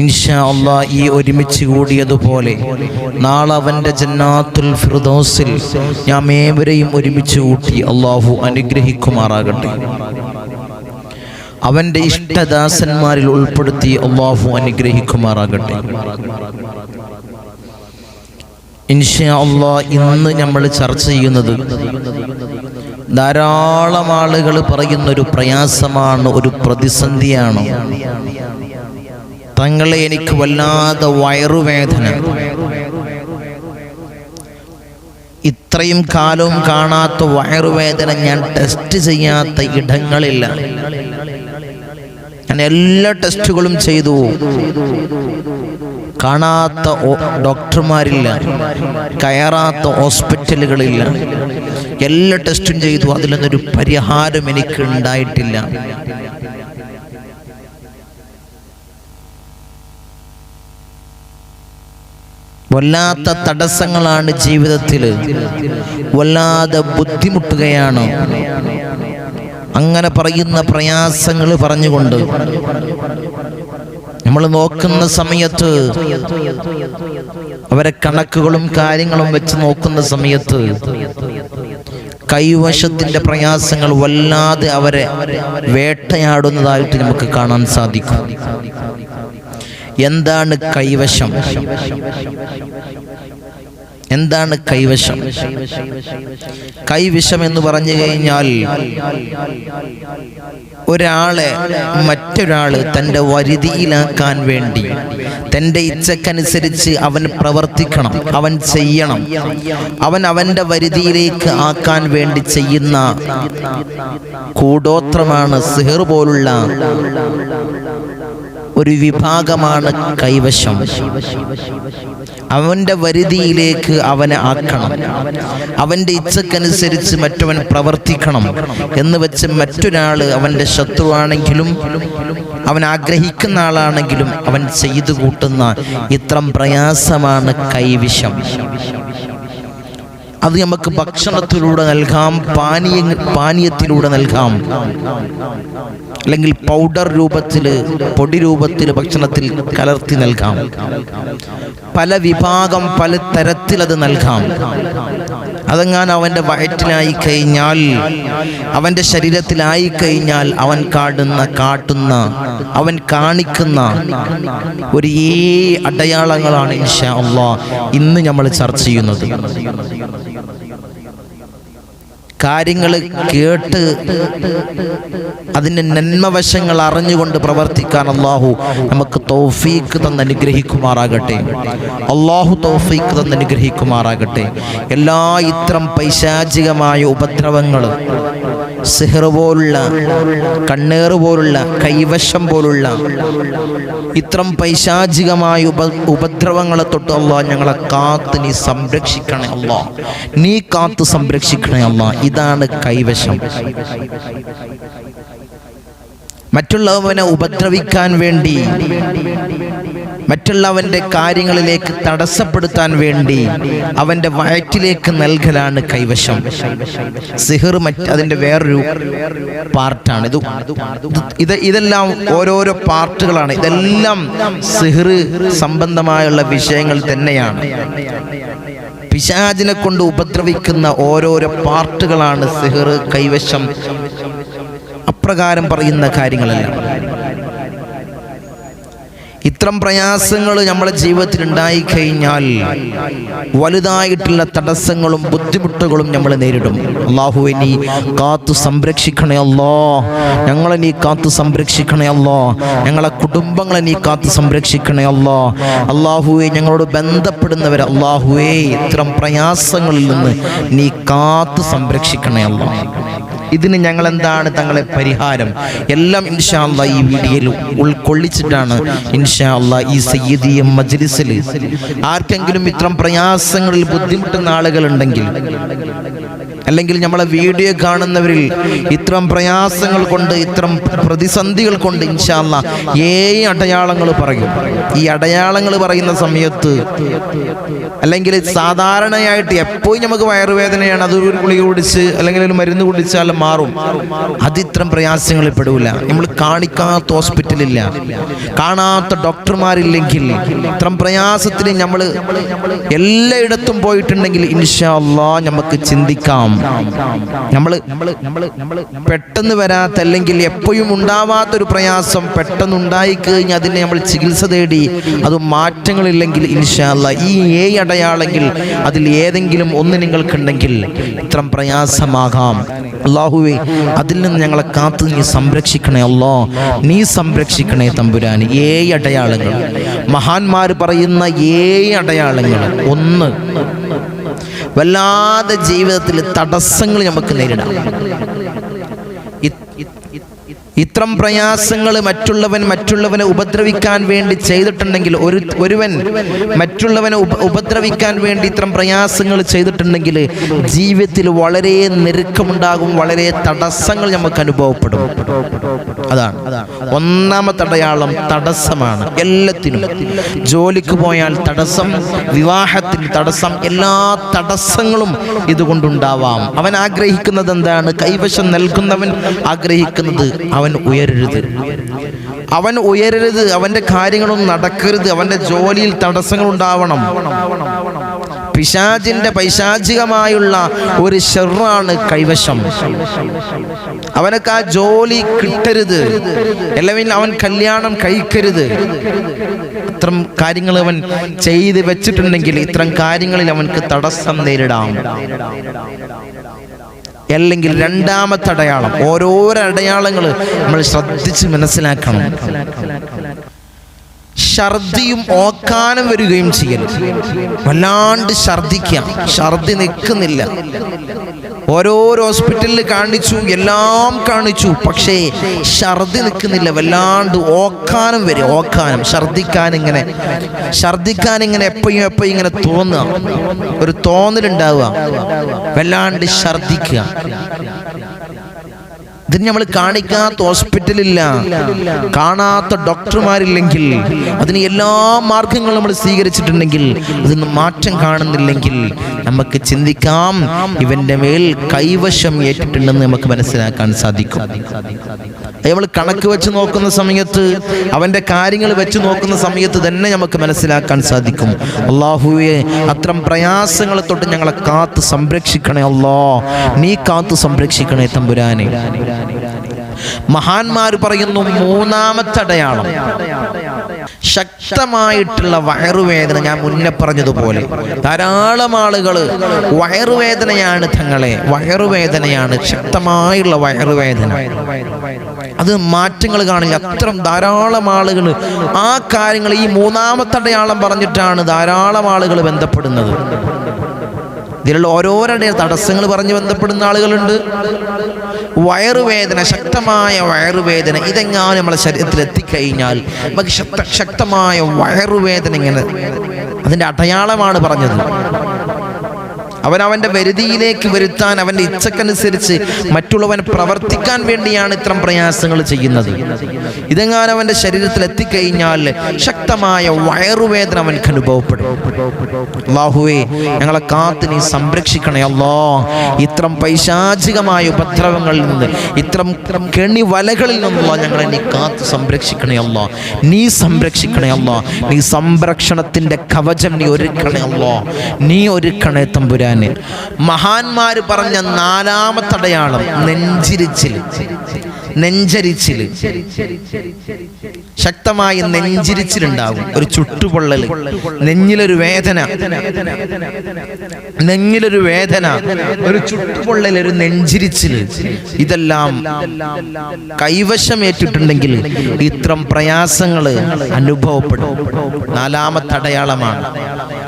ഇൻഷാ അള്ളാ ഈ ഒരുമിച്ച് കൂടിയതുപോലെ നാളെ അവന്റെ ജന്നാത്തുൽ ഫിർദോസിൽ ഞാൻ ഏവരെയും ഒരുമിച്ച് കൂട്ടി അള്ളാഹു അനുഗ്രഹിക്കുമാറാകട്ടെ. അവന്റെ ഇഷ്ടദാസന്മാരിൽ ഉൾപ്പെടുത്തി അള്ളാഹു അനുഗ്രഹിക്കുമാറാകട്ടെ. ഇൻഷാ അള്ളാ ഇന്ന് നമ്മൾ ചർച്ച ചെയ്യുന്നത് ധാരാളം ആളുകൾ പറയുന്ന ഒരു പ്രയാസമാണ് ഒരു പ്രതിസന്ധിയാണ്. തങ്ങളെ എനിക്ക് വല്ലാതെ വയറുവേദന. ഇത്രയും കാലവും കാണാത്ത വയറുവേദന ഞാൻ ടെസ്റ്റ് ചെയ്യാത്ത ഇടങ്ങളില്ല. ഞാൻ എല്ലാ ടെസ്റ്റുകളും ചെയ്തു. കാണാത്ത ഡോക്ടർമാരില്ല. കയറാത്ത ഹോസ്പിറ്റലുകളില്ല. എല്ലാ ടെസ്റ്റും ചെയ്തു. അതിലൊന്നൊരു പരിഹാരം എനിക്ക് ഉണ്ടായിട്ടില്ല വല്ലാത്ത തടസ്സങ്ങളാണ് ജീവിതത്തിൽ വല്ലാതെ ബുദ്ധിമുട്ടുകയാണ്. അങ്ങനെ പറയുന്ന പ്രയാസങ്ങൾ പറഞ്ഞുകൊണ്ട് നമ്മൾ നോക്കുന്ന സമയത്ത് അവരെ കണക്കുകളും കാര്യങ്ങളും വെച്ച് നോക്കുന്ന സമയത്ത് കൈവശത്തിന്റെ പ്രയാസങ്ങൾ വല്ലാതെ അവരെ വേട്ടയാടുന്നതായിട്ട് നമുക്ക് കാണാൻ സാധിക്കും. എന്താണ് കൈവശം? എന്താണ് കൈവശം? കൈവശം എന്ന് പറഞ്ഞു കഴിഞ്ഞാൽ ഒരാളെ മറ്റൊരാൾ തന്റെ വരുതിയിലാക്കാൻ വേണ്ടി തന്റെ ഇച്ഛക്കനുസരിച്ച് അവൻ പ്രവർത്തിക്കണം അവൻ ചെയ്യണം. അവൻ അവന്റെ വരുതിയിലേക്ക് ആക്കാൻ വേണ്ടി ചെയ്യുന്ന കൂടോത്രമാണ് സിഹർ പോലുള്ള ഒരു വിഭാഗമാണ് കൈവശം. അവന്റെ വരുതിയിലേക്ക് അവനെ ആക്കണം. അവന്റെ ഇച്ഛക്കനുസരിച്ച് മറ്റവൻ പ്രവർത്തിക്കണം എന്ന് വെച്ച് മറ്റൊരാൾ അവന്റെ ശത്രുവാണെങ്കിലും അവൻ ആഗ്രഹിക്കുന്ന ആളാണെങ്കിലും അവൻ ചെയ്തു കൂട്ടുന്ന ഇത്രം പ്രയാസമാണ് കൈവിഷം. അത് നമുക്ക് ഭക്ഷണത്തിലൂടെ നൽകാം പാനീയ പാനീയത്തിലൂടെ നൽകാം. അല്ലെങ്കിൽ പൗഡർ രൂപത്തിൽ പൊടി രൂപത്തിൽ ഭക്ഷണത്തിൽ കലർത്തി നൽകാം. പല വിഭാഗം പല തരത്തിൽ അത് നൽകാം. അതെങ്ങാൻ അവന്റെ വയറ്റിലായി കഴിഞ്ഞാൽ അവന്റെ ശരീരത്തിലായി കഴിഞ്ഞാൽ അവൻ കാടുന്ന കാട്ടുന്ന അവൻ കാണിക്കുന്ന ഒരു ഈ അടയാളങ്ങളാണ് ഇൻഷാ അള്ളാ ഇന്ന് നമ്മൾ ചർച്ച ചെയ്യുന്നത്. കാര്യങ്ങൾ കേട്ട് അതിന്റെ നന്മവശങ്ങൾ അറിഞ്ഞുകൊണ്ട് പ്രവർത്തിക്കാൻ അള്ളാഹു നമുക്ക് തൗഫീക്ക് തന്ന് അനുഗ്രഹിക്കുമാറാകട്ടെ. അള്ളാഹു തൗഫീക്ക് തന്ന് അനുഗ്രഹിക്കുമാറാകട്ടെ. എല്ലാ ഇത്തരം പൈശാചികമായ ഉപദ്രവങ്ങൾ സിഹർ പോലുള്ള കണ്ണേറ് പോലുള്ള കൈവശം പോലുള്ള ഇത്രം പൈശാചികമായ ഉപ ഉപദ്രവങ്ങളെ തൊട്ട് അല്ല ഞങ്ങളെ കാത്ത് നീ സംരക്ഷിക്കണേ അള്ളാ നീ കാത്ത് സംരക്ഷിക്കണേ അള്ളാ ഇതാണ് കൈവശം. മറ്റുള്ളവനെ ഉപദ്രവിക്കാൻ വേണ്ടി മറ്റുള്ളവന്റെ കാര്യങ്ങളിലേക്ക് തടസ്സപ്പെടുത്താൻ വേണ്ടി അവന്റെ വയറ്റിലേക്ക് നൽകലാണ് കൈവശം. സിഹിർ മറ്റ് അതിന്റെ വേറൊരു പാർട്ടാണ്. ഇത് ഇത് ഇതെല്ലാം ഓരോരോ പാർട്ടുകളാണ്. ഇതെല്ലാം സിഹിർ സംബന്ധമായുള്ള വിഷയങ്ങൾ തന്നെയാണ്. പിശാചിനെ കൊണ്ട് ഉപദ്രവിക്കുന്ന ഓരോരോ പാർട്ടുകളാണ് സിഹിർ കൈവശം. അപ്രകാരം പറയുന്ന കാര്യങ്ങളെല്ലാം. ഇത്തരം പ്രയാസങ്ങൾ നമ്മുടെ ജീവിതത്തിൽ ഉണ്ടായി കഴിഞ്ഞാൽ വലുതായിട്ടുള്ള തടസ്സങ്ങളും ബുദ്ധിമുട്ടുകളും നമ്മൾ നേരിടും. അള്ളാഹുവെ നീ കാത്തു സംരക്ഷിക്കണേ അല്ലോ. ഞങ്ങളെ നീ കാത്തു സംരക്ഷിക്കണേ അല്ലോ. ഞങ്ങളെ കുടുംബങ്ങളെ നീ കാത്തു സംരക്ഷിക്കണേ അല്ലോ. അള്ളാഹുവെ ഞങ്ങളോട് ബന്ധപ്പെടുന്നവരെ അള്ളാഹുവേ ഇത്തരം പ്രയാസങ്ങളിൽ നിന്ന് നീ കാത്തു സംരക്ഷിക്കണേ അല്ലോ. ഇതിന് ഞങ്ങൾ എന്താണ് തങ്ങളെ പരിഹാരം? എല്ലാം ഇൻഷാ അല്ലാ ഈ വീഡിയോയിൽ ഉൾക്കൊള്ളിച്ചിട്ടാണ് ഇൻഷാ അല്ലാ ഈ സയ്യിദിയ മജ്ലിസിൽ ആർക്കെങ്കിലും ഇത്തരം പ്രയാസങ്ങളിൽ ബുദ്ധിമുട്ടുന്ന ആളുകൾ ഉണ്ടെങ്കിൽ അല്ലെങ്കിൽ നമ്മളെ വീഡിയോ കാണുന്നവരിൽ ഇത്തരം പ്രയാസങ്ങൾ കൊണ്ട് ഇത്തരം പ്രതിസന്ധികൾ കൊണ്ട് ഇൻഷാല്ല ഏഴ് അടയാളങ്ങൾ പറയും. ഈ അടയാളങ്ങൾ പറയുന്ന സമയത്ത് അല്ലെങ്കിൽ സാധാരണയായിട്ട് എപ്പോഴും നമുക്ക് വയറുവേദനയാണ് അത് ഒരു ഗുളിക കുടിച്ച് അല്ലെങ്കിൽ ഒരു മരുന്ന് കുടിച്ചാൽ മാറും. അത് ഇത്തരം പ്രയാസങ്ങളിൽ പെടൂല. നമ്മൾ കാണിക്കാത്ത ഹോസ്പിറ്റലില്ല. കാണാത്ത ഡോക്ടർമാരില്ലെങ്കിൽ ഇത്തരം പ്രയാസത്തിന് നമ്മൾ എല്ലായിടത്തും പോയിട്ടുണ്ടെങ്കിൽ ഇൻഷാ അല്ലാ നമുക്ക് ചിന്തിക്കാം. നമ്മൾ പെട്ടെന്ന് വരാത്ത അല്ലെങ്കിൽ എപ്പോഴും ഉണ്ടാവാത്തൊരു പ്രയാസം പെട്ടെന്ന് ഉണ്ടായി കഴിഞ്ഞ് അതിനെ നമ്മൾ ചികിത്സ തേടി അത് മാറ്റങ്ങളില്ലെങ്കിൽ ഇൻഷാല്ല. ഈ ഏ അടയാളെങ്കിൽ അതിൽ ഏതെങ്കിലും ഒന്ന് നിങ്ങൾക്കുണ്ടെങ്കിൽ ഇത്ര പ്രയാസമാകാം. അള്ളാഹുവേ അതിൽ നിന്ന് ഞങ്ങളെ കാത്തു നീ സംരക്ഷിക്കണേ അല്ലോ നീ സംരക്ഷിക്കണേ തമ്പുരാൻ ഏ അടയാളങ്ങൾ. മഹാന്മാർ പറയുന്ന ഏ അടയാളങ്ങൾ. ഒന്ന് വല്ലാതെ ജീവിതത്തിൽ തടസ്സങ്ങൾ നമുക്ക് നേരിടാം. ഇത്രം പ്രയാസങ്ങൾ മറ്റുള്ളവൻ മറ്റുള്ളവനെ ഉപദ്രവിക്കാൻ വേണ്ടി ചെയ്തിട്ടുണ്ടെങ്കിൽ ഒരു ഒരുവൻ മറ്റുള്ളവനെ ഉപദ്രവിക്കാൻ വേണ്ടി ഇത്രം പ്രയാസങ്ങൾ ചെയ്തിട്ടുണ്ടെങ്കിൽ ജീവിതത്തിൽ വളരെ ഞെരുക്കമുണ്ടാകും വളരെ തടസ്സങ്ങൾ നമുക്ക് അനുഭവപ്പെടും. അതാണ്. ഒന്നാമത്തെ അടയാളം തടസ്സമാണ്. എല്ലാത്തിനും. ജോലിക്ക് പോയാൽ തടസ്സം വിവാഹത്തിൽ തടസ്സം എല്ലാ തടസ്സങ്ങളും ഇതുകൊണ്ടുണ്ടാവാം. അവൻ ആഗ്രഹിക്കുന്നത് എന്താണ്? കൈവശം നൽകുന്നവൻ ആഗ്രഹിക്കുന്നത് അവൻ ഉയരരുത്. അവൻ ഉയരരുത്. അവന്റെ കാര്യങ്ങളൊന്നും നടക്കരുത്. അവന്റെ ജോലിയിൽ തടസ്സങ്ങൾ ഉണ്ടാവണം പിശാചിന്റെ പൈശാചികമായുള്ള ഒരു ഷെറാണ് കൈവശം. അവനൊക്കെ ആ ജോലി കിട്ടരുത്. അല്ലെങ്കിൽ അവൻ കല്യാണം കഴിക്കരുത്. ഇത്തരം കാര്യങ്ങൾ അവൻ ചെയ്ത് വെച്ചിട്ടുണ്ടെങ്കിൽ ഇത്തരം കാര്യങ്ങളിൽ അവൻക്ക് തടസ്സം നേരിടാം. അല്ലെങ്കിൽ രണ്ടാമത്തെ അടയാളം. ഓരോരോ അടയാളങ്ങൾ നമ്മൾ ശ്രദ്ധിച്ച് മനസ്സിലാക്കണം. ഛർദിയും ഓക്കാനും വരികയും ചെയ്യൽ വല്ലാണ്ട് ഛർദിക്കാം. ഛർദി നിൽക്കുന്നില്ല. ഓരോരോ ഹോസ്പിറ്റലിൽ കാണിച്ചു എല്ലാം കാണിച്ചു. പക്ഷേ ഛർദി നിൽക്കുന്നില്ല. വല്ലാണ്ട് ഓക്കാനം വരും ഓക്കാനം. ഛർദിക്കാൻ ഇങ്ങനെ ഛർദിക്കാൻ ഇങ്ങനെ എപ്പോഴും എപ്പോഴും ഇങ്ങനെ തോന്നുക. ഒരു തോന്നലുണ്ടാവുക. വല്ലാണ്ട് ഛർദിക്കുക. ഇതിന് നമ്മൾ കാണിക്കാത്ത ഹോസ്പിറ്റലില്ല. കാണാത്ത ഡോക്ടർമാരില്ലെങ്കിൽ അതിന് എല്ലാ മാർഗങ്ങളും നമ്മൾ സ്വീകരിച്ചിട്ടുണ്ടെങ്കിൽ അതിന് മാറ്റം കാണുന്നില്ലെങ്കിൽ നമുക്ക് ചിന്തിക്കാം ഇവന്റെ മേൽ കൈവശം ഏറ്റിട്ടുണ്ടെന്ന് നമുക്ക് മനസ്സിലാക്കാൻ സാധിക്കും. നമ്മൾ കണക്ക് വെച്ച് നോക്കുന്ന സമയത്ത് അവന്റെ കാര്യങ്ങൾ വെച്ച് നോക്കുന്ന സമയത്ത് തന്നെ നമുക്ക് മനസ്സിലാക്കാൻ സാധിക്കും. അള്ളാഹുവെ അത്തരം പ്രയാസങ്ങളെ തൊട്ട് ഞങ്ങളെ കാത്ത് സംരക്ഷിക്കണേ അല്ലോ. നീ കാത്ത് സംരക്ഷിക്കണേ തമ്പുരാനെ. മഹാന്മാർ പറയുന്നു മൂന്നാമത്തെ അടയാളം ശക്തമായിട്ടുള്ള വയറുവേദന ഞാൻ മുന്നേ പറഞ്ഞതുപോലെ. ധാരാളം ആളുകൾ വയറുവേദനയാണ് തങ്ങളെ. വയറുവേദനയാണ് ശക്തമായുള്ള വയറുവേദന. അത് മാറ്റങ്ങൾ കാണില്ല. അത്തരം ധാരാളം ആളുകൾ ആ കാര്യങ്ങൾ ഈ മൂന്നാമത്തെ അടയാളം പറഞ്ഞിട്ടാണ് ധാരാളം ആളുകൾ ബന്ധപ്പെടുന്നത്. ഇതിലുള്ള ഓരോരുടെ തടസ്സങ്ങൾ പറഞ്ഞ് ബന്ധപ്പെടുന്ന ആളുകളുണ്ട്. വയറുവേദന ശക്തമായ വയറുവേദന ഇതെങ്ങാനും നമ്മളെ ശരീരത്തിൽ എത്തിക്കഴിഞ്ഞാൽ നമുക്ക് ശക്ത ശക്തമായ വയറുവേദന ഇങ്ങനെ അതിന്റെ അടയാളമാണ് പറഞ്ഞത്. അവൻ അവന്റെ വരുതിയിലേക്ക് വരുത്താൻ അവന്റെ ഇച്ഛക്കനുസരിച്ച് മറ്റുള്ളവൻ പ്രവർത്തിക്കാൻ വേണ്ടിയാണ് ഇത്തരം പ്രയാസങ്ങൾ ചെയ്യുന്നത്. ഇതെങ്ങാനും അവന്റെ ശരീരത്തിൽ എത്തിക്കഴിഞ്ഞാൽ ശക്തമായ വയറുവേദന അവൻക്ക് അനുഭവപ്പെടും. അള്ളാഹുവേ ഞങ്ങളെ കാത്ത് നീ സംരക്ഷിക്കണേ അല്ലോ. ഇത്തരം പൈശാചികമായ ഉപദ്രവങ്ങളിൽ നിന്ന് ഇത്തരം കെണി വലകളിൽ നിന്നുള്ള ഞങ്ങളെ നീ കാത്ത് സംരക്ഷിക്കണേ അല്ലോ. നീ സംരക്ഷിക്കണേ അല്ലോ. നീ സംരക്ഷണത്തിന്റെ കവചം നീ ഒരുക്കണേ അല്ലോ. നീ ഒരുക്കണേ തമ്പുരാന് മഹാന്മാർ പറഞ്ഞ നാലാമത്തെ അടയാളം നെഞ്ചിരിച്ചിൽ. നെഞ്ചരിച്ചിൽ. ശക്തമായ നെഞ്ചിരിച്ചിലുണ്ടാവും ഒരു ചുട്ടുപൊള്ളൽ. നെഞ്ഞിലൊരു വേദന. നെഞ്ഞിലൊരു വേദന. ഒരു ചുട്ടുപൊള്ളൽ ഒരു നെഞ്ചിരിച്ചിൽ. ഇതെല്ലാം കൈവശമേറ്റിട്ടുണ്ടെങ്കിൽ ഇത്തരം പ്രയാസങ്ങൾ അനുഭവപ്പെടും. നാലാമത്തെ അടയാളമാണ്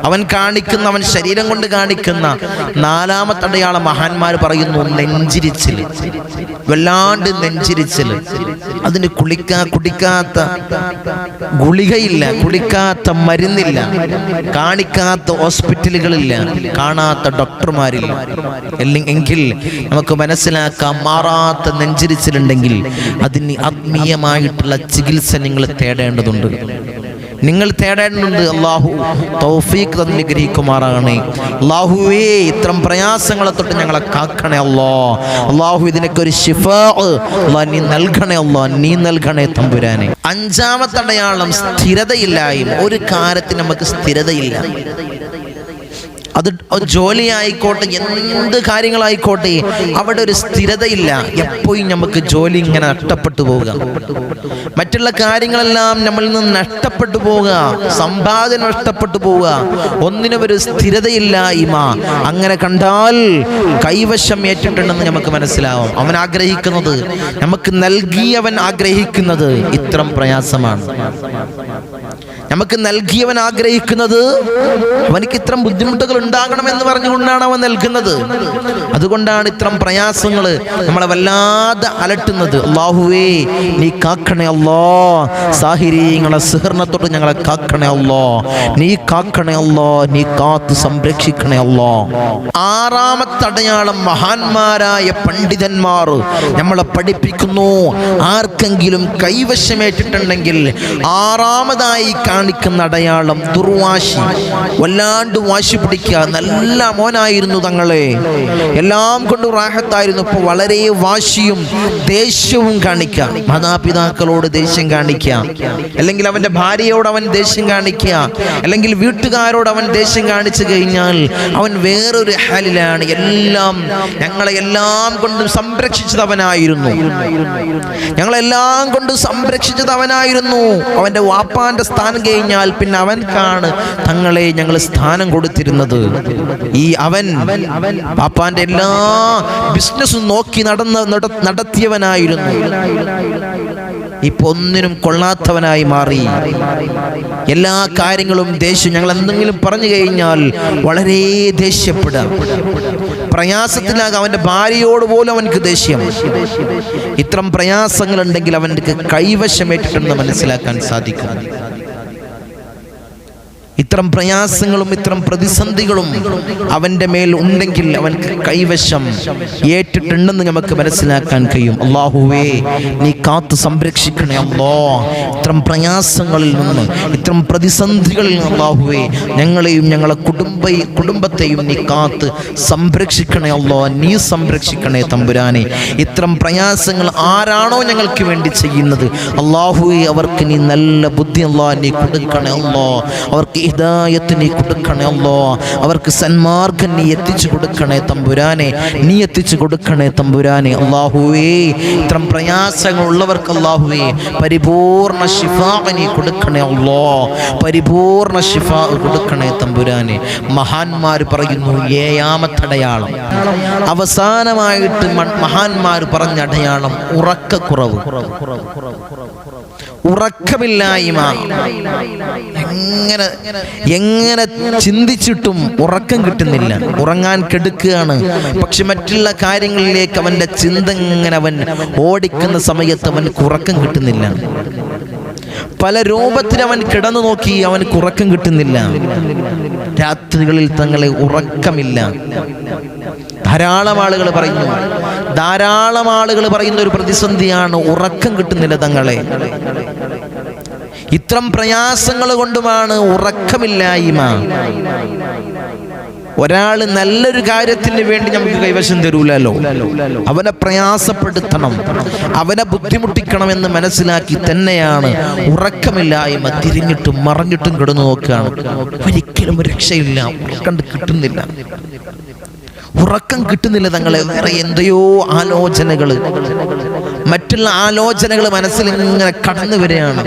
അവൻ കാണിക്കുന്ന അവൻ ശരീരം കൊണ്ട് കാണിക്കുന്ന നാലാമത്തെ അടയാള മഹാന്മാർ പറയുന്നു നെഞ്ചിരിച്ചിൽ. വല്ലാണ്ട് നെഞ്ചിരിച്ചിൽ. അതിന് കുളിക്കാ കുടിക്കാത്ത ഗുളികയില്ല കുടിക്കാത്ത മരുന്നില്ല കാണിക്കാത്ത ഹോസ്പിറ്റലുകളില്ല കാണാത്ത ഡോക്ടർമാരില്ല. എങ്കിൽ നമുക്ക് മനസ്സിലാക്കാം മാറാത്ത നെഞ്ചിരിച്ചിലുണ്ടെങ്കിൽ അതിന് ആത്മീയമായിട്ടുള്ള ചികിത്സ നിങ്ങൾ തേടേണ്ടതുണ്ട്. നിങ്ങൾ തേടേണ്ടതുണ്ട്. അള്ളാഹു തൗഫീഖ് തന്നിഗ്രഹിക്കുമാറാണ് അള്ളാഹുവേ ഇത്തരം പ്രയാസങ്ങളെ തൊട്ട് ഞങ്ങളെ കാക്കണേ അല്ലോ. അള്ളാഹു ഇതിനൊക്കെ ഒരു ഷിഫ നീ നൽകണേ അല്ലോ നീ നൽകണേ തമ്പുരാനെ. അഞ്ചാമത്തെ അടയാളം സ്ഥിരതയില്ലായ്മ. ഒരു കാര്യത്തിന് നമുക്ക് സ്ഥിരതയില്ല. അത് ജോലി ആയിക്കോട്ടെ എന്ത് കാര്യങ്ങളായിക്കോട്ടെ അവിടെ ഒരു സ്ഥിരതയില്ല. എപ്പോഴും നമുക്ക് ജോലി ഇങ്ങനെ നഷ്ടപ്പെട്ടു പോവുക. മറ്റുള്ള കാര്യങ്ങളെല്ലാം നമ്മളിൽ നിന്ന് നഷ്ടപ്പെട്ടു പോവുക. സമ്പാദനം നഷ്ടപ്പെട്ടു പോവുക. ഒന്നിനും ഒരു സ്ഥിരതയില്ല ഇമ. അങ്ങനെ കണ്ടാൽ കൈവശം ഏറ്റിട്ടുണ്ടെന്ന് നമുക്ക് മനസ്സിലാവും. അവൻ ആഗ്രഹിക്കുന്നത് നമുക്ക് നൽകിയവൻ ആഗ്രഹിക്കുന്നത് ഇത്തരം പ്രയാസമാണ്. നമുക്ക് നൽകിയവൻ ആഗ്രഹിക്കുന്നത് അവനിക്ക് ഇത്തരം ബുദ്ധിമുട്ടുകൾ ഉണ്ടാകണമെന്ന് പറഞ്ഞുകൊണ്ടാണ് അവൻ നൽകുന്നത്. അതുകൊണ്ടാണ് ഇത്തരം പ്രയാസങ്ങൾ നമ്മളെ വല്ലാതെ അലട്ടുന്നത്. അള്ളാഹുവേ നീ കാക്കണേ അല്ലോ സാഹിര്യങ്ങളെ സിഹർണത്തോട്ട് ഞങ്ങളെ കാക്കണേ അല്ലോ നീ കാക്കണേ അല്ലോ നീ കാത്ത് സംരക്ഷിക്കണേ അല്ലോ ആറാമത്തെ അടയാളം മഹാന്മാരായ പണ്ഡിതന്മാർ നമ്മളെ പഠിപ്പിക്കുന്നു. ആർക്കെങ്കിലും കൈവശമേറ്റിട്ടുണ്ടെങ്കിൽ ആറാമതായി കാണിക്കുന്ന അടയാളം ദുർവാശി. വല്ലാണ്ട് വാശി പിടിക്കുക. നല്ല മോനായിരുന്നു തങ്ങളെ. എല്ലാം കൊണ്ട് റാഹത്തായിരുന്നു. ഇപ്പോൾ വളരെ വാശിയും ദേഷ്യവും കാണിക്കുക. മാതാപിതാക്കളോട് ദേഷ്യം കാണിക്കുക. അല്ലെങ്കിൽ അവന്റെ ഭാര്യയോട് അവൻ ദേഷ്യം കാണിക്കുക. അല്ലെങ്കിൽ വീട്ടുകാരോട് അവൻ ദേഷ്യം കാണിച്ചു കഴിഞ്ഞാൽ അവൻ വേറൊരു ഹാലിലാണ്. എല്ലാം ഞങ്ങളെ എല്ലാം കൊണ്ടും സംരക്ഷിച്ചത് അവനായിരുന്നു ഞങ്ങളെല്ലാം കൊണ്ടും സംരക്ഷിച്ചതവനായിരുന്നു. അവന്റെ വാപ്പാന്റെ സ്ഥാനം കഴിഞ്ഞാൽ പിന്നെ അവൻക്കാണ് തങ്ങളെ ഞങ്ങൾ സ്ഥാനം കൊടുത്തിരുന്നത്. ഈ അവൻ പാപ്പാന്റെ എല്ലാ ബിസിനസ്സും നോക്കി നടന്ന നട- നടത്തിയവനായിരുന്നു. ഇപ്പൊ ഒന്നിനും കൊള്ളാത്തവനായി മാറി. എല്ലാ കാര്യങ്ങളും ദേഷ്യം ഞങ്ങൾ എന്തെങ്കിലും പറഞ്ഞു കഴിഞ്ഞാൽ വളരെ ദേഷ്യപ്പെടുക പ്രയാസത്തിലാകെ അവന്റെ ഭാര്യയോട് പോലും അവനക്ക് ദേഷ്യം. ഇത്തരം പ്രയാസങ്ങൾ ഉണ്ടെങ്കിൽ അവന്റെ കൈവശമേറ്റിട്ടുണ്ടെന്ന് മനസ്സിലാക്കാൻ സാധിക്കും. ഇത്തരം പ്രയാസങ്ങളും ഇത്തരം പ്രതിസന്ധികളും അവന്റെ മേൽ ഉണ്ടെങ്കിൽ അവൻക്ക് കൈവശം ഏറ്റിട്ടുണ്ടെന്ന് നമുക്ക് മനസ്സിലാക്കാൻ കഴിയും. അള്ളാഹുവേ നീ കാത്തു സംരക്ഷിക്കണേ അല്ലോ. ഇത്തരം പ്രയാസങ്ങളിൽ നിന്ന് ഇത്തരം പ്രതിസന്ധികളിൽ നിന്ന് അള്ളാഹുവേ ഞങ്ങളെയും ഞങ്ങളെ കുടുംബ കുടുംബത്തെയും നീ കാത്ത് സംരക്ഷിക്കണേ അല്ലോ. നീ സംരക്ഷിക്കണേ തമ്പുരാനെ. ഇത്തരം പ്രയാസങ്ങൾ ആരാണോ ഞങ്ങൾക്ക് വേണ്ടി ചെയ്യുന്നത്? അള്ളാഹുവെ അവർക്ക് നീ നല്ല ബുദ്ധി അള്ളാഹ് നീ കൊടുക്കണേ അല്ലോ. അവർക്ക് ഹിദായത്ത് നീ കൊടുക്കണേ അല്ലോ. അവർക്ക് സന്മാർഗം നീ എത്തിച്ചു കൊടുക്കണേ തമ്പുരാനെ. നീ എത്തിച്ചു കൊടുക്കണേ തമ്പുരാനെ. അള്ളാഹുവേ ഇത്തരം പ്രയാസങ്ങളുള്ളവർക്ക് അള്ളാഹുവേ പരിപൂർണ നീ കൊടുക്കണേ അല്ലോ. പരിപൂർണ ശിഫാ കൊടുക്കണേ തമ്പുരാനെ. മഹാന്മാർ പറയുന്നു ഏഴാമത്തെ അടയാളം. അവസാനമായിട്ട് മഹാന്മാർ പറഞ്ഞ അടയാളം ഉറക്കക്കുറവ്. ഉറക്കമില്ലായ്മ. എങ്ങനെ എങ്ങനെ ചിന്തിച്ചിട്ടും ഉറക്കം കിട്ടുന്നില്ല. ഉറങ്ങാൻ കെടുക്കുകയാണ്. പക്ഷെ മറ്റുള്ള കാര്യങ്ങളിലേക്ക് അവന്റെ ചിന്ത ഇങ്ങനെ അവൻ ഓടിക്കുന്ന സമയത്ത് അവൻക്ക് ഉറക്കം കിട്ടുന്നില്ല. പല രൂപത്തിൽ അവൻ കിടന്നു നോക്കി അവൻക്ക് ഉറക്കം കിട്ടുന്നില്ല. രാത്രികളിൽ തങ്ങളെ ഉറക്കമില്ല. ധാരാളം ആളുകൾ പറയുന്നു. ധാരാളം ആളുകൾ പറയുന്ന ഒരു പ്രതിസന്ധിയാണ് ഉറക്കം കിട്ടുന്നില്ല തങ്ങളെ. ഇത്രം പ്രയാസങ്ങൾ കൊണ്ടുമാണ് ഉറക്കമില്ലായ്മ. ഒരാൾ നല്ലൊരു കാര്യത്തിന് വേണ്ടി നമുക്ക് കൈവശം തരൂലല്ലോ. അവനെ പ്രയാസപ്പെടുത്തണം. അവനെ ബുദ്ധിമുട്ടിക്കണം എന്ന് മനസ്സിലാക്കി തന്നെയാണ് ഉറക്കമില്ലായ്മ തിരിഞ്ഞിട്ടും മറഞ്ഞിട്ടും കിടന്നു നോക്കുകയാണ്. ഒരിക്കലും ഒരു രക്ഷയില്ല. കണ്ട് കിട്ടുന്നില്ല. ഉറക്കം കിട്ടുന്നില്ല തങ്ങളെ. വേറെ എന്തെയോ ആലോചനകൾ മറ്റുള്ള ആലോചനകൾ മനസ്സിൽ ഇങ്ങനെ കടന്നു വരികയാണ്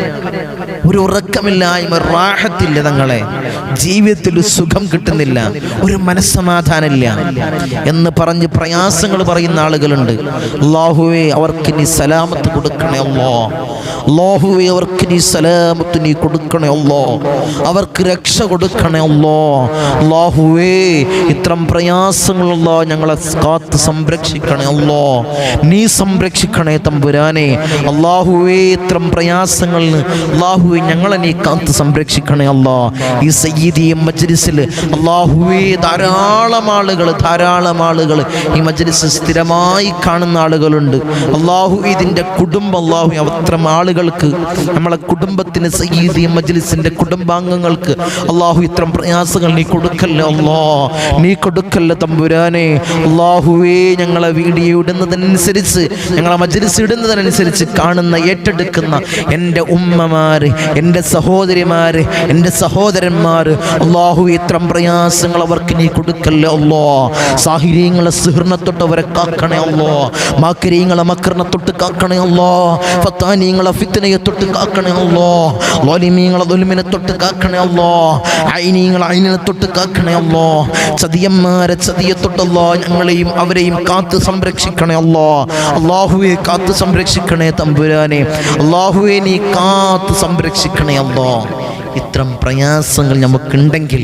ഒരു ഉറക്കമില്ലായ്മ റാഹത്തില്ല തങ്ങളെ. ജീവിതത്തിൽ സുഖം കിട്ടുന്നില്ല ഒരു മനസ്സമാധാനമില്ല എന്ന് പറഞ്ഞ് പ്രയാസങ്ങൾ പറയുന്ന ആളുകളുണ്ട്. അള്ളാഹുവേ അവർക്ക് നീ സലാമത്ത് കൊടുക്കണേ അല്ലോ അള്ളാഹുവേ അവർക്ക് നീ സലാമത്ത് നീ കൊടുക്കണേ അല്ലോ അവർക്ക് രക്ഷ കൊടുക്കണേ അല്ലോ അള്ളാഹുവേ ഇത്തരം പ്രയാസങ്ങളുള്ള ഞങ്ങളെ കാത്ത് സംരക്ഷിക്കണേ അല്ലോ നീ സംരക്ഷിക്കണേ തമ്പുരാനെ. അള്ളാഹുവേ ഇത്തരം പ്രയാസങ്ങളിൽ നിന്ന് അള്ളാഹുവേ ഞങ്ങളെ നീ കാത്ത് സംരക്ഷിക്കണേ അല്ലാ. ഈ സയ്യിദി മജ്ലിസിൽ അള്ളാഹുവെ ധാരാളം ആളുകൾ ധാരാളം ആളുകൾ ഈ മജ്ലിസ് സ്ഥിരമായി കാണുന്ന ആളുകളുണ്ട്. അള്ളാഹു ഇതിന്റെ കുടുംബം അള്ളാഹു അത്തരം ആളുകൾക്ക് നമ്മളെ കുടുംബത്തിന് സയ്യിദി മജ്ലിസിന്റെ കുടുംബാംഗങ്ങൾക്ക് അള്ളാഹു ഇത്തരം പ്രയാസങ്ങൾ നീ കൊടുക്കല്ലേ അല്ലാ. നീ കൊടുക്കല്ല തമ്പുരാനെ. അള്ളാഹുവേ ഞങ്ങളെ വീഡിയോ ഇടുന്നതിനനുസരിച്ച് ഞങ്ങളെ മജ്ലിസ് ഇടുന്നതിനനുസരിച്ച് കാണുന്ന ഏറ്റെടുക്കുന്ന എന്റെ ഉമ്മമാര് എന്റെ സഹോദരിമാര് എന്റെ സഹോദരന്മാർ അള്ളാഹു ഇത്തരം പ്രയാസങ്ങൾ അവർക്ക് നീ കൊടുക്കല്ലേ അല്ലോ സാഹിര്യങ്ങളെ സുഹൃണത്തൊട്ട് അവരെ കാക്കണേ അല്ലോ മാക്കരിയങ്ങളെ മക്കറിനെ കാക്കണേ അല്ലോ ഫത്താനിയങ്ങളെ ഫിത്തനയെ തൊട്ട് കാക്കണേ അല്ലോ ലോലിമീങ്ങളെ ദുൽമിനെ തൊട്ട് കാക്കണേ അല്ലോ ഐനീങ്ങളെ ഐനിനെ തൊട്ട് കാക്കണേ അല്ലോ ചതിയന്മാരെ ചതിയെ തൊട്ടല്ലോ ഞങ്ങളെയും അവരെയും കാത്ത് സംരക്ഷിക്കണേ അല്ലോ അള്ളാഹുവെ കാത്ത് സംരക്ഷിക്കണേ തമ്പുരാനെ. അള്ളാഹുവെ നീ കാത്ത് സംരക്ഷിക്കണേ അല്ലോ. ഇത്തരം പ്രയാസങ്ങൾ നമുക്കുണ്ടെങ്കിൽ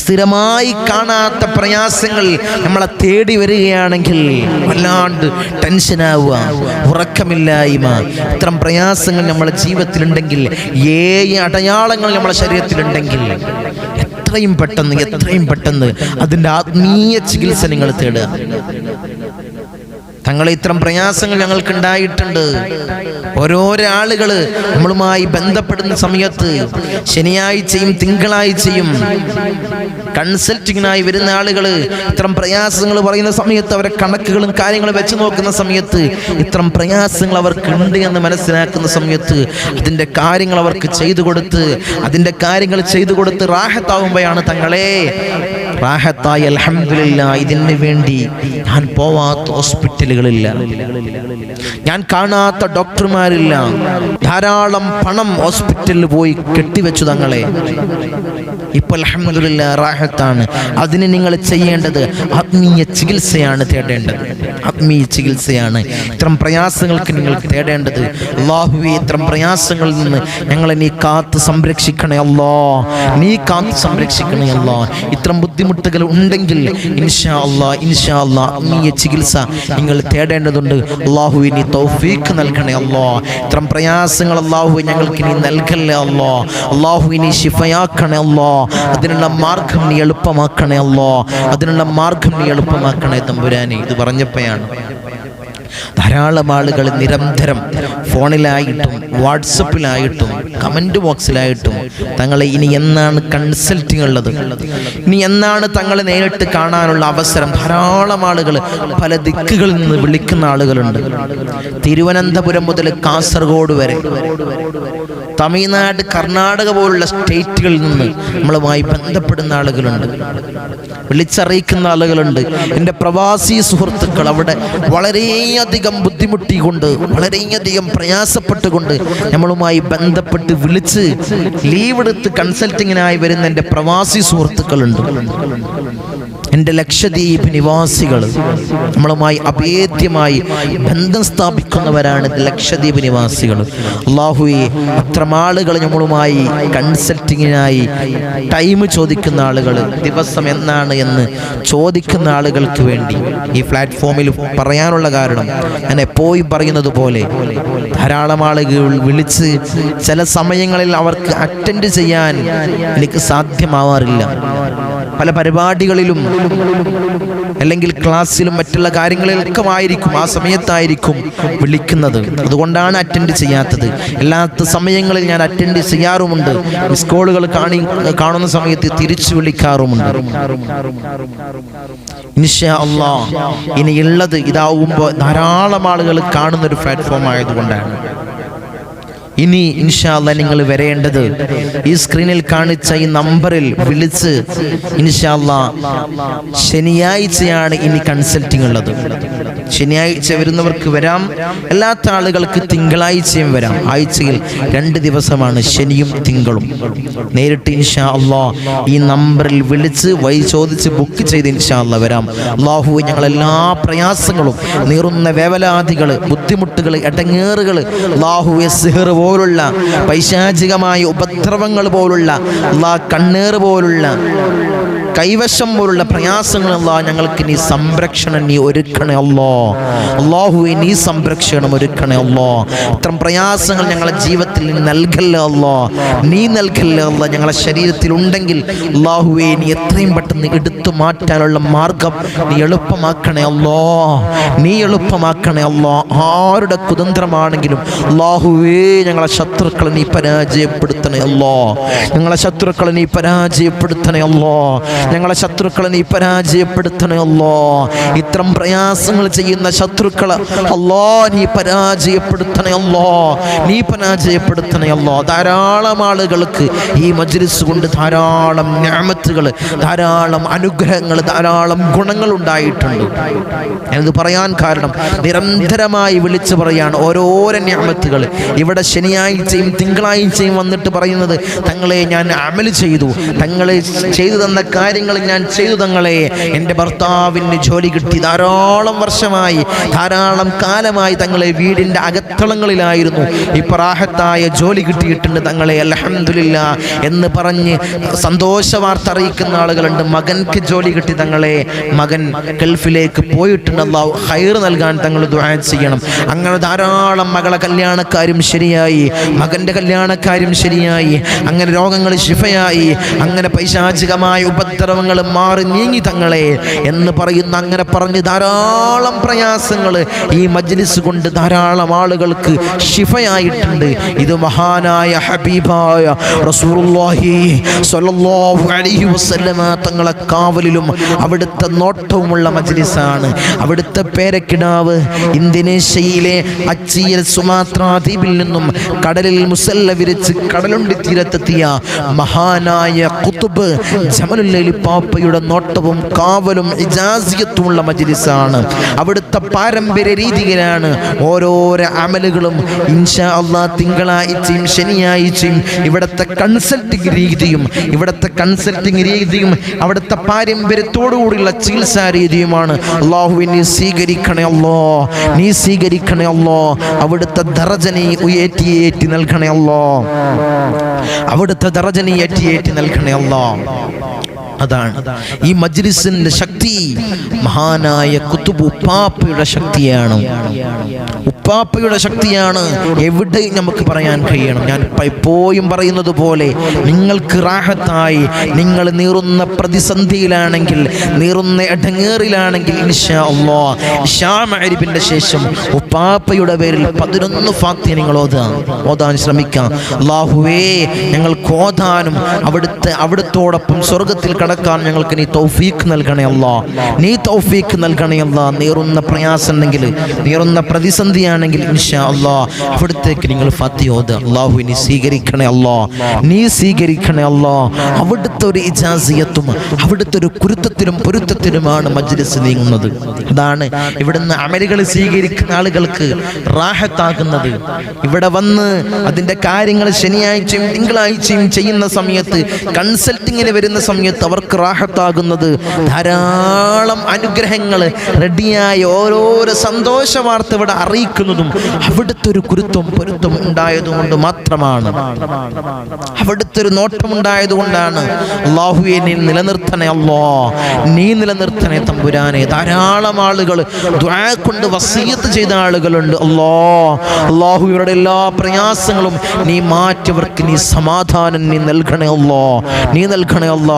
സ്ഥിരമായി കാണാത്ത പ്രയാസങ്ങൾ നമ്മളെ തേടി വരികയാണെങ്കിൽ വല്ലാണ്ട് ടെൻഷനാവുക ഉറക്കമില്ലായ്മ. ഇത്തരം പ്രയാസങ്ങൾ നമ്മളെ ജീവിതത്തിലുണ്ടെങ്കിൽ ഏഴ് അടയാളങ്ങൾ നമ്മളെ ശരീരത്തിലുണ്ടെങ്കിൽ എത്രയും പെട്ടെന്ന് എത്രയും പെട്ടെന്ന് അതിന്റെ ആത്മീയ ചികിത്സ നിങ്ങൾ തേടുക. തങ്ങളെ ഇത്തരം പ്രയാസങ്ങൾ ഞങ്ങൾക്ക് ഉണ്ടായിട്ടുണ്ട് ഓരോരോ ആളുകൾ നമ്മളുമായി ബന്ധപ്പെടുന്ന സമയത്ത് ശനിയാഴ്ചയും തിങ്കളാഴ്ചയും കൺസൾട്ടിങ്ങിനായി വരുന്ന ആളുകൾ ഇത്തരം പ്രയാസങ്ങൾ പറയുന്ന സമയത്ത് അവരെ കണക്കുകളും കാര്യങ്ങളും വെച്ച് നോക്കുന്ന സമയത്ത് ഇത്തരം പ്രയാസങ്ങൾ അവർക്ക് ഉണ്ട് എന്ന് മനസ്സിലാക്കുന്ന സമയത്ത് അതിന്റെ കാര്യങ്ങൾ അവർക്ക് ചെയ്തു കൊടുത്ത് അതിന്റെ കാര്യങ്ങൾ ചെയ്തു കൊടുത്ത് റാഹത്താവുമ്പോഴാണ് തങ്ങളെ റാഹത്തായി അലഹമില്ല ഇതിന് വേണ്ടി ഞാൻ പോവാത്ത ഹോസ്പിറ്റലുകളില്ല. ഞാൻ കാണാത്ത ഡോക്ടർമാരില്ല. ധാരാളം പണം ഹോസ്പിറ്റലിൽ പോയി കെട്ടിവെച്ചു തങ്ങളെ. ഇപ്പൊ അലഹമില്ല റാഹത്താണ്. അതിന് നിങ്ങൾ ചെയ്യേണ്ടത് ആത്മീയ ചികിത്സയാണ് തേടേണ്ടത്. ആത്മീയ ചികിത്സയാണ്. ഇത്തരം പ്രയാസങ്ങൾക്ക് നിങ്ങൾ തേടേണ്ടത്. അള്ളാഹുവി ഇത്തരം പ്രയാസങ്ങളിൽ നിന്ന് ഞങ്ങളെ നീ കാത്ത് സംരക്ഷിക്കണേ അല്ലോ. നീ കാത്ത് സംരക്ഷിക്കണേ അല്ലോ. ഇത്തരം ബുദ്ധിമുട്ടുകൾ ഉണ്ടെങ്കിൽ ഇൻഷാ അള്ളാ ഇൻഷാ അള്ളാ ചികിത്സ നിങ്ങൾ തേടേണ്ടതുണ്ട്. അള്ളാഹു നീ തൗഫീഖ് നൽകണേ അല്ലോ. ഇത്തരം പ്രയാസങ്ങൾ അള്ളാഹു ഞങ്ങൾക്ക് ഇനി നൽകല്ലേ അല്ലോ. ഇനി ശിഫയാക്കണേ അല്ലോ. അതിനുള്ള മാർഗം നീ എളുപ്പമാക്കണേ അല്ലോ. അതിനുള്ള മാർഗം നീ എളുപ്പമാക്കണേ തമ്പുരാനെ. ഇത് പറഞ്ഞപ്പോഴാണ് ധാരാളം ആളുകൾ നിരന്തരം ഫോണിലായിട്ടും വാട്സപ്പിലായിട്ടും കമന്റ് ബോക്സിലായിട്ടും തങ്ങളെ ഇനി എന്നാണ് കൺസൾട്ടിങ് ഉള്ളത്? ഇനി എന്നാണ് തങ്ങളെ നേരിട്ട് കാണാനുള്ള അവസരം? ധാരാളം ആളുകൾ പല ദിക്കുകളിൽ നിന്ന് വിളിക്കുന്ന ആളുകളുണ്ട്. തിരുവനന്തപുരം മുതൽ കാസർഗോഡ് വരെ. തമിഴ്നാട് കർണാടക പോലുള്ള സ്റ്റേറ്റുകളിൽ നിന്ന് നമ്മളുമായി ബന്ധപ്പെടുന്ന ആളുകളുണ്ട്. വിളിച്ചറിയിക്കുന്ന ആളുകളുണ്ട്. എന്റെ പ്രവാസി സുഹൃത്തുക്കൾ അവിടെ വളരെയധികം ബുദ്ധിമുട്ടിക്കൊണ്ട് വളരെയധികം പ്രയാസപ്പെട്ടുകൊണ്ട് നമ്മളുമായി ബന്ധപ്പെട്ട് വിളിച്ച് ലീവ് എടുത്ത് കൺസൾട്ടിങ്ങിനായി വരുന്ന എന്റെ പ്രവാസി സുഹൃത്തുക്കളുണ്ട്. എന്റെ ലക്ഷദ്വീപ് നിവാസികൾ നമ്മളുമായി അഭേദ്യമായി ബന്ധം സ്ഥാപിക്കുന്നവരാണ് ലക്ഷദ്വീപ് നിവാസികൾ. അള്ളാഹുയെ അത്തരം ആളുകൾ നമ്മളുമായി കൺസൾട്ടിങ്ങിനായി ടൈം ചോദിക്കുന്ന ആളുകൾ ദിവസം എന്നാണ് എന്ന് ചോദിക്കുന്ന ആളുകൾക്ക് വേണ്ടി ഈ പ്ലാറ്റ്ഫോമിൽ പറയാനുള്ള കാരണം ഞാൻ എപ്പോഴും പറയുന്നത് പോലെ ധാരാളം ആളുകൾ വിളിച്ച് ചില സമയങ്ങളിൽ അവർക്ക് അറ്റൻഡ് ചെയ്യാൻ എനിക്ക് സാധ്യമാവാറില്ല. പല പരിപാടികളിലും അല്ലെങ്കിൽ ക്ലാസ്സിലും മറ്റുള്ള കാര്യങ്ങളിലൊക്കെ ആയിരിക്കും ആ സമയത്തായിരിക്കും വിളിക്കുന്നത്. അതുകൊണ്ടാണ് അറ്റൻഡ് ചെയ്യാത്തത്. എല്ലാത്ത സമയങ്ങളിൽ ഞാൻ അറ്റൻഡ് ചെയ്യാറുമുണ്ട്. മിസ് കോളുകൾ കാണി കാണുന്ന സമയത്ത് തിരിച്ചു വിളിക്കാറുമുണ്ട്. ഇനിയുള്ളത് ഇതാവുമ്പോൾ ധാരാളം ആളുകൾ കാണുന്ന ഒരു പ്ലാറ്റ്ഫോം ആയതുകൊണ്ടാണ്. ഇനി ഇൻഷാല്ല നിങ്ങൾ വരേണ്ടത് ഈ സ്ക്രീനിൽ കാണിച്ച ഈ നമ്പറിൽ വിളിച്ച് ഇൻഷാല്ല ശനിയാഴ്ചയാണ് ഇനി കൺസൾട്ടിംഗ് ഉള്ളത്. ശനിയാഴ്ച വരുന്നവർക്ക് വരാം. അല്ലാത്ത ആളുകൾക്ക് തിങ്കളാഴ്ചയും വരാം. ആഴ്ചയിൽ രണ്ട് ദിവസമാണ് ശനിയും തിങ്കളും. നേരിട്ട് ഇൻഷാ അള്ളാ ഈ നമ്പറിൽ വിളിച്ച് വൈ ചോദിച്ച് ബുക്ക് ചെയ്ത് ഇൻഷാ അള്ളാ വരാം. അള്ളാഹു ഞങ്ങളെല്ലാ പ്രയാസങ്ങളും നീറുന്ന വേവലാതികൾ ബുദ്ധിമുട്ടുകൾ എടങ്ങേറുകൾ അള്ളാഹുവെ സിഹർ പോലുള്ള പൈശാചികമായ ഉപദ്രവങ്ങൾ പോലുള്ള അള്ളാഹ് കണ്ണേറ് പോലുള്ള കൈവശം പോലുള്ള പ്രയാസങ്ങൾ അല്ലാ ഞങ്ങൾക്ക് നീ സംരക്ഷണം നീ ഒരുക്കണേ അല്ലോ. അള്ളാഹുവെ നീ സംരക്ഷണം ഒരുക്കണേ അല്ലോ. ഇത്തരം പ്രയാസങ്ങൾ ഞങ്ങളുടെ ജീവിതത്തിൽ നീ നൽകല്ലേ അല്ലോ. നീ നൽകല്ലേ അല്ല. ഞങ്ങളുടെ ശരീരത്തിൽ ഉണ്ടെങ്കിൽ അള്ളാഹുവെ നീ എത്രയും പെട്ടെന്ന് എടുത്തു മാറ്റാനുള്ള മാർഗം നീ എളുപ്പമാക്കണേ അല്ലോ. നീ എളുപ്പമാക്കണേ അല്ലോ. ആരുടെ കുതന്ത്രമാണെങ്കിലും അള്ളാഹുവേ ഞങ്ങളെ ശത്രുക്കളെ നീ പരാജയപ്പെടുത്തണേ അല്ലോ. ഞങ്ങളെ ശത്രുക്കളെ നീ പരാജയപ്പെടുത്തണേ അല്ലോ. ഞങ്ങളെ ശത്രുക്കളെ നീ പരാജയപ്പെടുത്തണേ അല്ലോ. ഇത്തരം പ്രയാസങ്ങൾ ചെയ്യുന്ന ശത്രുക്കളെ അല്ലോ നീ പരാജയപ്പെടുത്തണേ അല്ലോ. നീ പരാജയപ്പെടുത്തണേ അല്ലോ. ധാരാളം ആളുകൾക്ക് ഈ മജ്ലിസ് കൊണ്ട് ധാരാളം ഞാമത്തുകൾ ധാരാളം അനുഗ്രഹങ്ങൾ ധാരാളം ഗുണങ്ങൾ ഉണ്ടായിട്ടുണ്ട്. ഞാനിത് പറയാൻ കാരണം നിരന്തരമായി വിളിച്ചു പറയാണ് ഓരോരോ ഞാമത്തുകൾ. ഇവിടെ ശനിയാഴ്ചയും തിങ്കളാഴ്ചയും വന്നിട്ട് പറയുന്നത് തങ്ങളെ ഞാൻ അമൽ ചെയ്തു. തങ്ങളെ ചെയ്തു തന്ന കാര്യങ്ങൾ ഞാൻ ചെയ്തു തങ്ങളെ. എന്റെ ഭർത്താവിന് ജോലി കിട്ടി. ധാരാളം വർഷമായി ധാരാളം കാലമായി തങ്ങളെ വീടിന്റെ അകത്തളങ്ങളിലായിരുന്നു. ഇപ്പൊ റാഹത്തായ ജോലി കിട്ടിയിട്ടുണ്ട് തങ്ങളെ. അലഹമില്ല എന്ന് പറഞ്ഞ് സന്തോഷ വാർത്ത അറിയിക്കുന്ന ആളുകളുണ്ട്. മകൻക്ക് ജോലി കിട്ടി തങ്ങളെ. മകൻ ഗൾഫിലേക്ക് പോയിട്ടുണ്ട്. അള്ളാഹു ഹൈർ നൽകാൻ തങ്ങൾ ദുആ ചെയ്യണം. അങ്ങനെ ധാരാളം മകളെ കല്യാണക്കാരും ശരിയായി. മകന്റെ കല്യാണക്കാരും ശരിയായി. അങ്ങനെ രോഗങ്ങൾ ശിഫയായി. അങ്ങനെ പൈശാചികമായ ഉപദ്രവങ്ങൾ മാറി നീങ്ങി തങ്ങളെ എന്ന് പറയുന്ന അങ്ങനെ പറഞ്ഞ് ധാരാളം പ്രയാസങ്ങൾ ഈ മജ്ലിസ് കൊണ്ട് ധാരാളം ആളുകൾക്ക് ശിഫയായിട്ടുണ്ട്. ഇത് മഹാനായ ഹബീബായ അലൈഹി വസല്ലമ തങ്ങളെ കാവലിലും അവിടുത്തെ നോട്ടവുമുള്ള മജ്ലിസാണ്. അവിടുത്തെ പേരക്കിടാവ് ഇന്തോനേഷ്യയിലെ അച്ചിയൽ സുമാത്ര ദ്വീപിൽ നിന്നും കടലിൽ മുസല്ല വിരിച്ച് കടലുണ്ടി തീരത്തെത്തിയ മഹാനായ കുത്തുബ് ജമലുല്ലി പാപ്പയുടെ നോട്ടവും കാവലും ഇജാസിയത്തുമുള്ള മജ്ലിസാണ്. അവിടുത്തെ പാരമ്പര്യ രീതിയിലാണ് ഓരോരോ അമലുകളും. ഇൻഷാ അള്ളാ തിങ്കളാഴ്ചയും ശനിയാഴ്ചയും ഇവിടുത്തെ കൺസൾട്ടിങ് രീതിയും ഇവിടുത്തെ കൺസൾട്ടിങ് രീതിയും അവിടുത്തെ പാരമ്പര്യത്തോടുകൂടിയുള്ള ചികിത്സാ രീതിയുമാണ്. അള്ളാഹുവെ നീ സ്വീകരിക്കണേ അല്ലോ നീ സ്വീകരിക്കണേ അല്ലോ അവിടുത്തെ ദർജനെ ഉയർത്തിയേറ്റി നൽകണേ അല്ലോ. അവിടുത്തെ ദറജനി ഏറ്റി ഏറ്റി നൽകണേ അല്ലോ അതാണ്. ഈ മജ്ലിസിന്റെ ശക്തി മഹാനായ കുത്തുബ് ഉപ്പാപ്പയുടെ ശക്തിയാണ്. ഉപ്പാപ്പയുടെ ശക്തിയാണ് എവിടെ നമുക്ക് പറയാൻ കഴിയണം. ഞാൻ എപ്പോഴും പറയുന്നത് പോലെ നിങ്ങൾക്ക് റാഹത്തായി നിങ്ങൾ നീറുന്ന പ്രതിസന്ധിയിലാണെങ്കിൽ നീറുന്ന ഇടങ്ങേറിലാണെങ്കിൽ ഇൻഷാ അല്ലാ ഇശാ മഅരിബിന്റെ ശേഷം ഉപ്പാപ്പയുടെ പേരിൽ പതിനൊന്ന് ഫാക്തി നിങ്ങൾ ഓതാം. ഓതാൻ ശ്രമിക്കാം. അള്ളാഹുവേ ഞങ്ങൾക്ക് ഓതാനും അവിടുത്തെ അവിടുത്തോടൊപ്പം സ്വർഗത്തിൽ കടക്കാൻ ഞങ്ങൾക്ക് നീ തൗഫീഖ് നൽകണേ അല്ലാ. നീ തൗഫീഖ് നൽകണേ നേറുന്ന നീറുന്ന പ്രയാസം ഉണ്ടെങ്കിൽ നീറുന്ന പ്രതിസന്ധിയാണെങ്കിൽ ഇൻഷാ അല്ലാ. അവിടത്തേക്ക് നിങ്ങൾ ഫത്തിയോത് ഓത്. അള്ളാഹു നീ സ്വീകരിക്കണേ അല്ലാ. നീ സ്വീകരിക്കണേ അല്ലാ. അവിടുത്തെ ഒരു ഇജാസിയത്തും അവിടുത്തെ ഒരു കുരുത്തത്തിലും പൊരുത്തത്തിലുമാണ് മജ്ലിസ് നീങ്ങുന്നത്. അതാണ് ഇവിടുന്ന് അമലുകൾ സ്വീകരിക്കുന്ന ആളുകൾക്ക് റാഹത്താകുന്നത്. ഇവിടെ വന്ന് അതിന്റെ കാര്യങ്ങൾ ശനിയാഴ്ചയും തിങ്കളാഴ്ചയും ചെയ്യുന്ന സമയത്ത് കൺസൾട്ടിങ്ങിന് വരുന്ന സമയത്ത് അവർക്ക് റാഹത്താകുന്നത്. ധാരാളം അനുഗ്രഹങ്ങൾ റെഡിയായി ഓരോരോ സന്തോഷ വാർത്ത ഇവിടെ അറിയിക്കുന്നതും അവിടുത്തെ ഒരു കുരുത്തം പൊരുത്തം ഉണ്ടായതുകൊണ്ട് മാത്രമാണ്. അവിടുത്തെ ഒരു നോട്ടം ഉണ്ടായതുകൊണ്ടാണ് അള്ളാഹുവെ നീ നിലനിർത്തണേ അല്ലോ. നീ നിലനിർത്തണേ തമ്പുരാനെ. ധാരാളം ആളുകൾ കൊണ്ട് വസീയത്ത് ചെയ്ത ആളുകളുണ്ട്. അല്ലോ അള്ളാഹു ഇവരുടെ എല്ലാ പ്രയാസങ്ങളും നീ മാറ്റിയവർക്ക് നീ സമാധാനം നീ നൽകണേ അല്ലോ. നീ നൽകണേ അല്ലോ.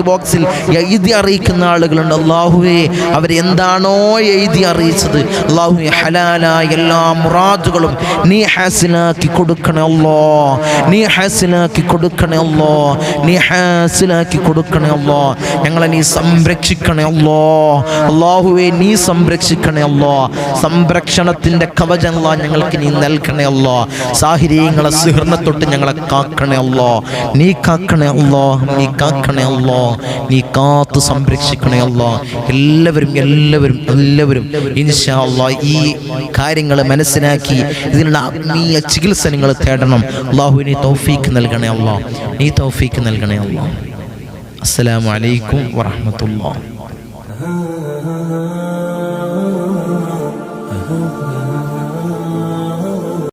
കമന്റ് ബോക്സിൽ എഴുതി അറിയിക്കുന്ന ആളുകളുണ്ട്. അള്ളാഹുവെ അവർ എന്താണോ എഴുതി അറിയിച്ചത്. അള്ളാഹുവെ ഹലാലായ എല്ലാ മുറാദുകളും നീ ഹാസിലാക്കി കൊടുക്കണേ അല്ലോ നീ ഹാസിലാക്കി കൊടുക്കണേ അല്ലോ നീ ഹാസിലാക്കി കൊടുക്കണേ അല്ലോ ഞങ്ങളെ നീ സംരക്ഷിക്കണേ അല്ലോ അള്ളാഹുവെ നീ സംരക്ഷിക്കണേ അല്ലോ സംരക്ഷണത്തിന്റെ കവചങ്ങള ഞങ്ങൾക്ക് നീ നൽകണേ അല്ലോ സാഹിര്യങ്ങളെ സിഹർണ തൊട്ട് ഞങ്ങളെ കാക്കണേ അല്ലോ നീ കാക്കണേ അല്ലോ നീ കാക്കണേ അല്ലോ നീ കാത്തു സംരക്ഷിക്കണേ അല്ലാ. എല്ലാവരും എല്ലാവരും എല്ലാവരും ഇൻഷാ ഈ കാര്യങ്ങൾ മനസ്സിലാക്കി ഇതിനുള്ള ആത്മീയ ചികിത്സ നിങ്ങൾ തേടണം. അള്ളാഹുവിനെ തൗഫീക്ക് നൽകണേ അല്ലാ. നീ തൗഫീക്ക് നൽകണേ അല്ലാ. അസ്സലാമു അലൈക്കും വറഹ്മത്തുള്ളാഹി.